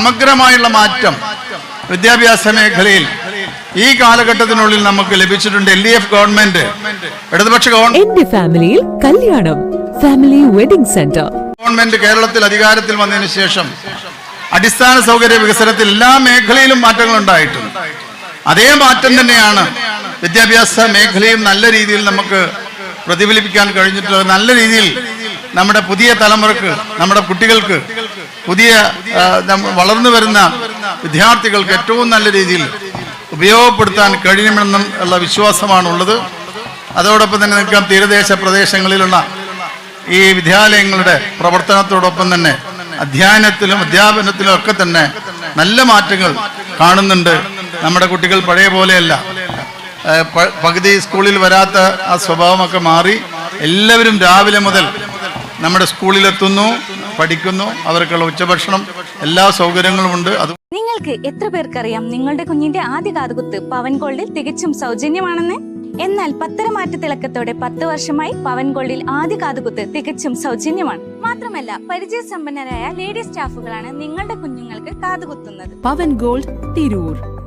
സമഗ്രമായുള്ള മാറ്റം വിദ്യാഭ്യാസ മേഖലയിൽ ഈ കാലഘട്ടത്തിനുള്ളിൽ നമുക്ക് ലഭിച്ചിട്ടുണ്ട് എൽ ഡി എഫ് ഗവൺമെന്റ് ഇടതുപക്ഷ ഗവൺമെന്റ് എന്റെ ഫാമിലിയിൽ കല്യാണം. ഫാമിലി വെഡിംഗ് സെന്റർ ഗവൺമെന്റ് കേരളത്തിൽ അധികാരത്തിൽ വന്നതിന് ശേഷം അടിസ്ഥാന സൗകര്യ വികസനത്തിൽ എല്ലാ മേഖലയിലും മാറ്റങ്ങൾ ഉണ്ടായിട്ടുണ്ട്. അതേ മാറ്റം തന്നെയാണ് വിദ്യാഭ്യാസ മേഖലയും നല്ല രീതിയിൽ നമുക്ക് പ്രതിഫലിപ്പിക്കാൻ കഴിഞ്ഞിട്ടുള്ളത്. നല്ല രീതിയിൽ നമ്മുടെ പുതിയ തലമുറയ്ക്ക് നമ്മുടെ കുട്ടികൾക്ക് പുതിയ വളർന്നു വരുന്ന വിദ്യാർത്ഥികൾക്ക് ഏറ്റവും നല്ല രീതിയിൽ ഉപയോഗപ്പെടുത്താൻ കഴിയുമെന്നും ഉള്ള വിശ്വാസമാണുള്ളത്. അതോടൊപ്പം തന്നെ നിൽക്കാം തീരദേശ പ്രദേശങ്ങളിലുള്ള ഈ വിദ്യാലയങ്ങളുടെ പ്രവർത്തനത്തോടൊപ്പം തന്നെ അധ്യയനത്തിലും അധ്യാപനത്തിലും ഒക്കെ തന്നെ നല്ല മാറ്റങ്ങൾ കാണുന്നുണ്ട്. നമ്മുടെ കുട്ടികൾ പഴയ പോലെയല്ല. പകുതി സ്കൂളിൽ വരാത്ത ആ സ്വഭാവമൊക്കെ മാറി. എല്ലാവരും രാവിലെ മുതൽ നമ്മുടെ സ്കൂളിലെത്തുന്നു പഠിക്കുന്നു അവർക്കുള്ള ഉച്ചഭക്ഷണം എല്ലാ സൗകര്യങ്ങളും ഉണ്ട്. അത് നിങ്ങൾക്ക് എത്ര പേർക്കറിയാം നിങ്ങളുടെ കുഞ്ഞിന്റെ ആദ്യ കാതുകുത്ത് പവൻ ഗോൾഡിൽ തികച്ചും സൗജന്യമാണെന്ന്? എന്നാൽ പത്തരമാറ്റ തിളക്കത്തോടെ പത്ത് വർഷമായി പവൻ ഗോൾഡിൽ ആദ്യ കാതുകുത്ത് തികച്ചും സൗജന്യമാണ്. മാത്രമല്ല പരിചയസമ്പന്നരായ ലേഡി സ്റ്റാഫുകളാണ് നിങ്ങളുടെ കുഞ്ഞുങ്ങൾക്ക് കാതുകുത്തുന്നത്. പവൻ ഗോൾഡ് തിരൂർ.